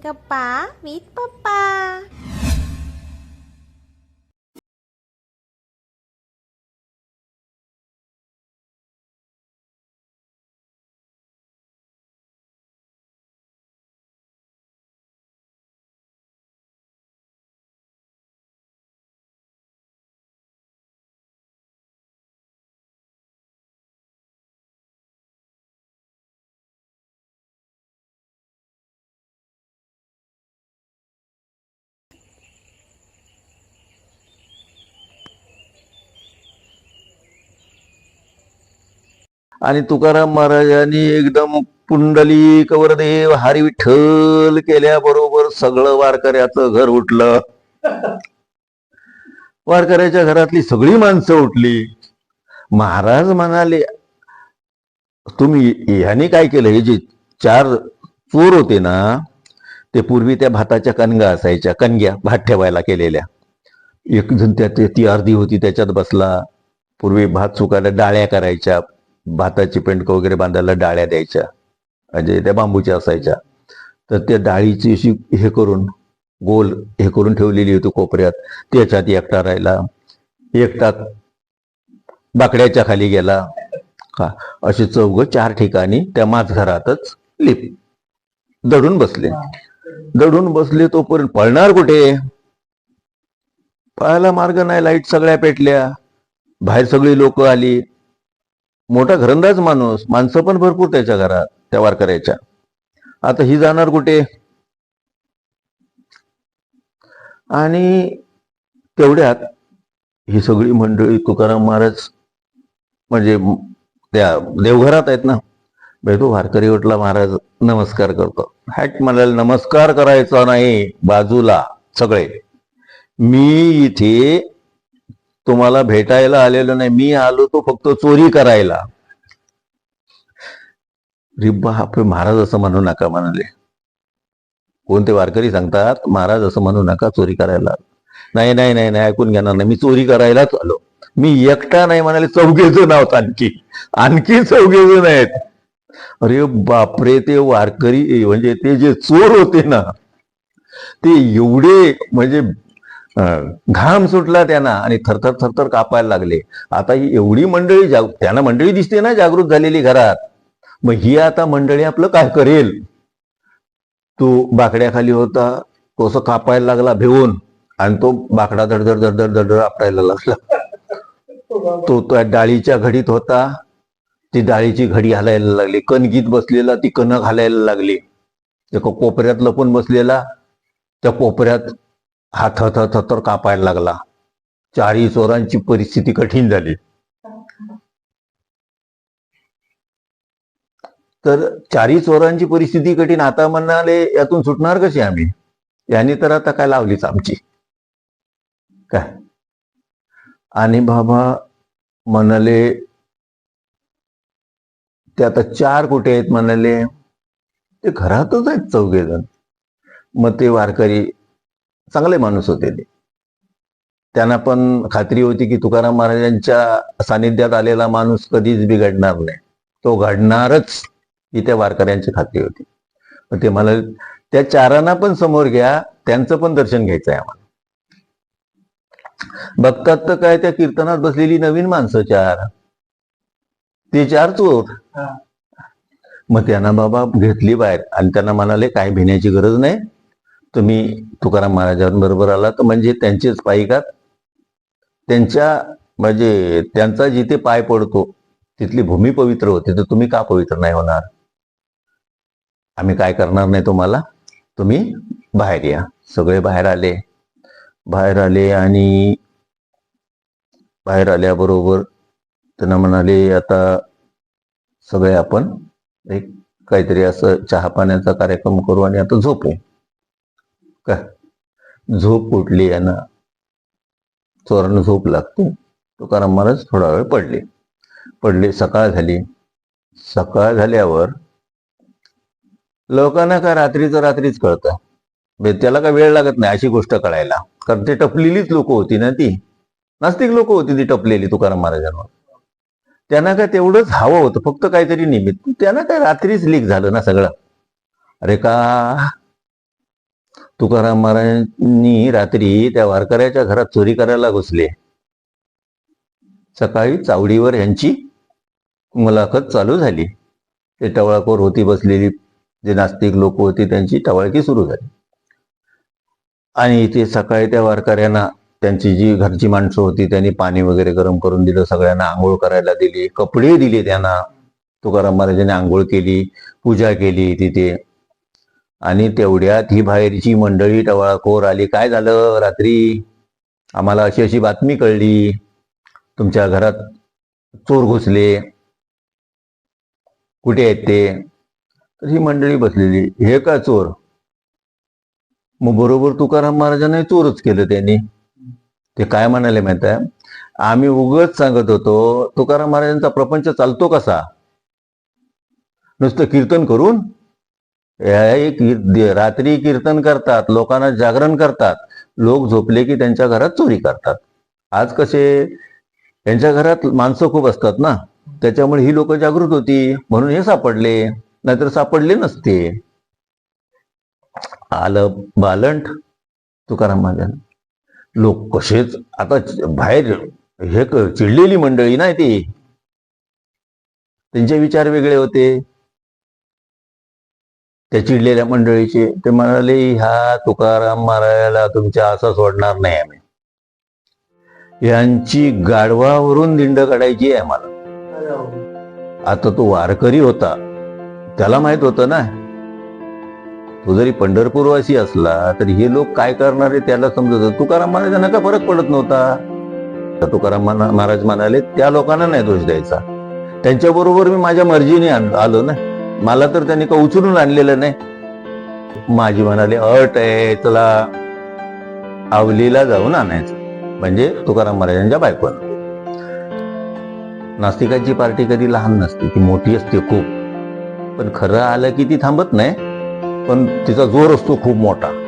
Kepa with Papa. आणि तुकाराम महाराजांनी एकदम पुंडली कवरदेव हरी विठ्ठल केल्याबरोबर सगळं वारकऱ्याचं घर उठलं. वारकऱ्याच्या घरातली सगळी माणसं उठली. महाराज म्हणाले तुम्ही ह्याने काय केलं? हे जे चार चोर होते ना ते पूर्वी त्या भाताच्या कणगा असायच्या कणग्या भात ठेवायला केलेल्या. एक जण त्या ती अर्धी होती त्याच्यात बसला. पूर्वी भात सुकायला डाळ्या करायच्या भाताची पेंडकं वगैरे बांधायला डाळ्या द्यायच्या म्हणजे त्या बांबूच्या असायच्या. तर त्या डाळीची अशी हे करून गोल हे करून ठेवलेली होती कोपऱ्यात. त्याच्यात एकटा राहिला. एकटा बाकड्याच्या खाली गेला. का असे चौघ चार ठिकाणी त्या माझघरातच लिप दडून बसले. दडून बसले तोपर्यंत पळणार कुठे? पळायला मार्ग नाही लाइट सगळ्या पेटल्या. बाहेर सगळी लोक आली. मोठा घरंदाज माणूस माणसं पण भरपूर त्याच्या घरात त्या वारकऱ्याच्या. आता ही जाणार कुठे? आणि तेवढ्यात ही सगळी मंडळी तुकाराम महाराज म्हणजे त्या देवघरात आहेत ना बाई तो वारकरी उठला महाराज नमस्कार करतो. हॅट म्हणाल नमस्कार करायचा नाही बाजूला सगळे. मी इथे तुम्हाला भेटायला आलेलो नाही. मी आलो तो फक्त चोरी करायला. रिब्बा आपले महाराज असं म्हणू नका म्हणाले. कोणते वारकरी सांगतात महाराज असं म्हणू नका चोरी करायला. नाही नाही नाही नाही ऐकून घेणार नाही. मी चोरी करायलाच आलो. मी एकटा नाही म्हणाले चौघे जण आहोत आणखी. आणखी चौघे जण आहेत. अरे बापरे ते वारकरी म्हणजे ते जे चोर होते ना ते एवढे म्हणजे घाम सुटला त्यांना आणि थरथर थरथर कापायला लागले. आता ही एवढी मंडळी जाग त्यांना मंडळी दिसते ना जागृत झालेली घरात. मग ही आता मंडळी आपलं काय करेल? तो बाकड्याखाली होता तो असं कापायला लागला भिवून आणि तो बाकडा धडधड धडधड धडधड आपटायला लागला. तो त्या डाळीच्या घडीत होता. ती डाळीची घडी हलायला लागली. कणगीत बसलेला ती कणक हलायला लागली. एका कोपऱ्यात लपून बसलेला. त्या कोपऱ्यात हा थर थर कापायला लागला. चारही चोरांची परिस्थिती कठीण झाली. तर चारही चोरांची परिस्थिती कठीण. आता म्हणाले यातून सुटणार कशी आम्ही? यांनी तर आता काय लावलीच आमची. काय? आणि बाबा म्हणाले ते आता चार कुठे आहेत म्हणाले? ते घरातच आहेत चौघे जण मग ते वारकरी चांगले माणूस होते ते. त्यांना पण खात्री होती की तुकाराम महाराजांच्या सानिध्यात आलेला माणूस कधीच बिघडणार नाही. तो घडणारच ही त्या वारकऱ्यांची खात्री होती. मग ते म्हणाले त्या चारांना पण समोर घ्या त्यांचं पण दर्शन घ्यायचं आहे आम्हाला. बघतात तर काय त्या कीर्तनात बसलेली नवीन माणसं चार. ते चार चोर. मग त्यांना बाबा घेतली बाहेर आणि त्यांना म्हणाले काय भिण्याची गरज नाही. तुम्ही तुकाराम महाराजांबरोबर आला तर म्हणजे त्यांचेच पायिकात त्यांच्या म्हणजे त्यांचा जिथे पाय पडतो तिथली भूमी पवित्र होते तर तुम्ही का पवित्र नाही होणार? आम्ही काय करणार नाही तुम्हाला? तुम्ही बाहेर या. सगळे बाहेर आले. बाहेर आले आणि बाहेर आल्याबरोबर त्यांना म्हणाले आता सगळे आपण एक काहीतरी असं चहा पाण्याचा कार्यक्रम करू आणि आता झोपू का? झोप उठली यानं. चोरण झोप लागते. तुकाराम महाराज थोडा वेळ पडले. पडले सकाळ झाली. सकाळ झाल्यावर लोकांना काय रात्रीचं रात्रीच कळतं. म्हणजे त्याला काय वेळ लागत नाही अशी गोष्ट कळायला. कारण ते टपलेलीच लोक होती ना ती. नास्तिक लोक होती ती टपलेली तुकाराम महाराजांवर. त्यांना काय तेवढंच हवं होतं. फक्त काहीतरी निमित्त. त्यांना काय रात्रीच लीक झालं ना सगळं. अरे का? तुकाराम महाराजांनी रात्री त्या वारकऱ्याच्या घरात चोरी करायला घुसले. सकाळी चावडीवर यांची मुलाखत चालू झाली. ते टवळाखोर होती बसलेली जे नास्तिक लोक होती त्यांची टवाळकी सुरू झाली. आणि इथे सकाळी त्या वारकऱ्यांना त्यांची जी घरची माणसं होती त्यांनी पाणी वगैरे गरम करून दिलं सगळ्यांना आंघोळ करायला दिली कपडे दिले त्यांना. तुकाराम महाराजांनी आंघोळ केली पूजा केली तिथे. आणि तेवढ्यात ही बाहेरची मंडळी टवाळखोर आली. काय झालं रात्री? आम्हाला अशी अशी बातमी कळली. तुमच्या घरात चोर घुसले. कुठे आहेत ते? तर ही मंडळी बसलेली. हे का चोर? मग बरोबर तुकाराम महाराजांनी चोरच केलं त्यांनी. ते काय म्हणाले माहीत आहे? आम्ही उगच सांगत होतो तुकाराम महाराजांचा प्रपंच चालतो कसा? नुसतं कीर्तन करून हे एक रात्री कीर्तन करतात लोकांना जागरण करतात. लोक झोपले की त्यांच्या घरात चोरी करतात. आज कसे त्यांच्या घरात माणसं खूप असतात ना? त्याच्यामुळे ही लोक जागृत होती. म्हणून हे सापडले. नाहीतर सापडले नसते. आलं बालंट तुकाराम महाजन लोक कसेच आता बाहेर हे चिडलेली मंडळी नाही ती? त्यांचे विचार वेगळे होते. त्या चिडलेल्या मंडळीचे ते म्हणाले ह्या तुकाराम महाराजाला तुमच्या असा सोडणार नाही आम्ही. यांची गाढवावरून दिंड काढायची आहे आम्हाला. आता तो वारकरी होता त्याला माहीत होतं ना. तो जरी पंढरपूरवासी असला तरी हे लोक काय करणारे त्याला समजत तुकाराम महाराजांना काय फरक पडत नव्हता? तर तुकाराम महाराज म्हणाले त्या लोकांना नाही दोष द्यायचा. त्यांच्या बरोबर मी माझ्या मर्जीने आलो ना. मला तर त्यांनी का उचलून आणलेलं नाही. माझी म्हणाले अट आहे चला. आवलीला जाऊन आणायचं. म्हणजे तुकाराम महाराजांच्या बायकोन नास्तिकाची पार्टी कधी लहान नसते ती मोठी असते खूप. पण खरं आलं की ती थांबत नाही. पण तिचा जोर असतो खूप मोठा.